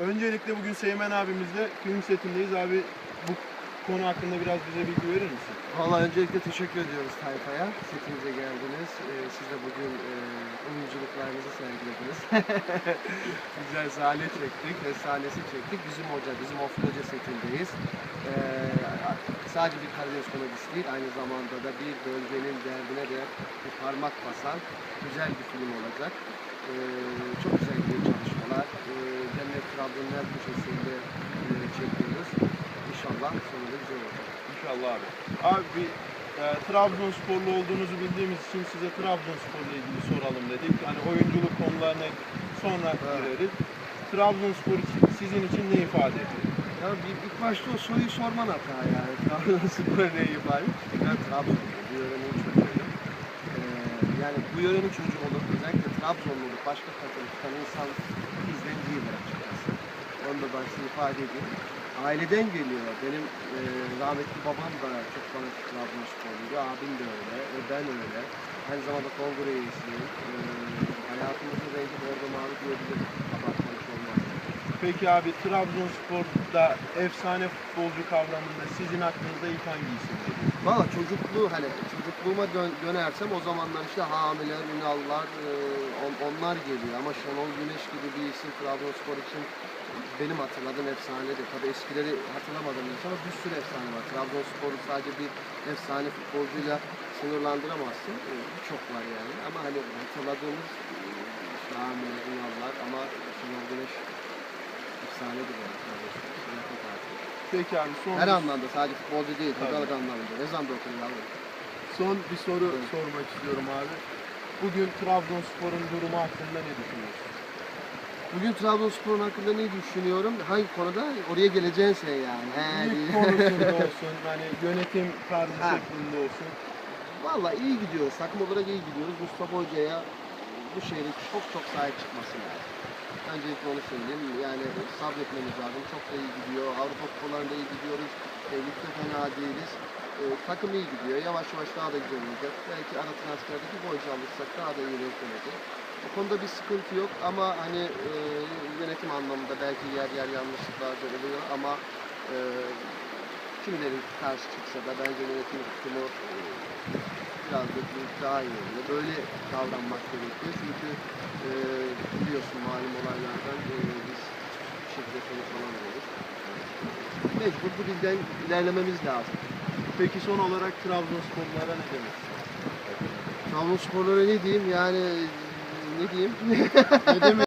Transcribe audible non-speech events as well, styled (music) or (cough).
Öncelikle bugün Seymen abimizle film setindeyiz. Abi bu konu hakkında biraz bize bilgi verir misin? Valla öncelikle teşekkür ediyoruz Tayfa'ya. Setimize geldiniz. Ee, siz de bugün e, oyunculuklarınızı sergilediniz. (laughs) Güzel sahne çektik ve sahnesi çektik. Bizim hoca, bizim Ofli Hoca setindeyiz. Ee, sadece bir Karadeniz komedisi değil, aynı zamanda da bir bölgenin derdine de bir parmak basan güzel bir film olacak. Ee, çok güzel gidiyor çalışmalar. Ee, Cennet Trabzon'un her köşesinde e, çekiyoruz. İnşallah sonunda güzel olacak. İnşallah abi. Abi bir e, Trabzonsporlu olduğunuzu bildiğimiz için size Trabzonspor'la ilgili soralım dedik. Hani oyunculuk konularına sonra Evet. gireriz. Trabzonspor için, sizin için ne ifade ediyor? Ya bir, ilk başta o soruyu sorman hata yani. (laughs) Trabzonspor ne ifade? Ben Trabzonluyum. Bu yörenin çocuğuyum. Ee, yani bu yörenin çocuğu olup özellikle Trabzonlu olup başka takım tutan insan bizden değildir açıkçası. Onu da ben size ifade edeyim. Aileden geliyor. Benim e, rahmetli babam da çok fanatik Trabzonsporluydu. Abim de öyle. E, ben öyle. Aynı zamanda kongre üyesiyim. E, hayatımızın rengi Peki abi Trabzonspor'da efsane futbolcu kavramında sizin aklınızda ilk hangi isim geliyor? Valla çocukluğu hani çocukluğuma dön- dönersem o zamanlar işte Hamiler, Ünallar e, on- onlar geliyor ama Şenol Güneş gibi bir isim Trabzonspor için benim hatırladığım efsanedir. Tabii eskileri hatırlamadım hiç ama bir sürü efsane var. Trabzonspor'u sadece bir efsane futbolcuyla sınırlandıramazsın. E, Birçok var yani ama hani hatırladığımız e, Hamiler, Ünallar ama Şenol Güneş Yakın takip. Peki abi son, Her anlamda sadece futbolcu değil, Tabii. hocalık anlamında. Ne zaman da okuyun yavrum. son bir soru Evet. sormak istiyorum abi. Bugün Trabzonspor'un durumu hakkında ne düşünüyorsun? Bugün Trabzonspor'un hakkında ne düşünüyorum? Hangi konuda? Oraya geleceksin sen yani. He, konusunda (laughs) olsun, hani yönetim tarzı Ha. şeklinde olsun. Valla iyi gidiyoruz. Takım olarak iyi gidiyoruz. Mustafa Hoca'ya bu şehrin çok çok sahip çıkması lazım. Öncelikle onu. Yani sabretmemiz lazım. Çok da iyi gidiyor. Avrupa kupalarında iyi gidiyoruz. E, ligde fena değiliz. E, takım iyi gidiyor. Yavaş yavaş daha da güzel olacak. Belki ara transferde bir boyunca alırsak daha da iyi renklenecek. Bu konuda bir sıkıntı yok ama hani e, yönetim anlamında belki yer yer yanlışlıklar oluyor ama e, kimilerin karşı çıksa da bence yönetim tutumu e, biraz da daha iyi oluyor. Böyle davranmak gerekiyor çünkü biliyorsun malum olaylardan e, biz hiçbir şekilde sonuç alamıyoruz. Mecbur bu dilden ilerlememiz lazım. Peki son olarak Trabzonsporlulara ne demek? Trabzonsporlara ne diyeyim yani ne diyeyim? ne demek? (laughs)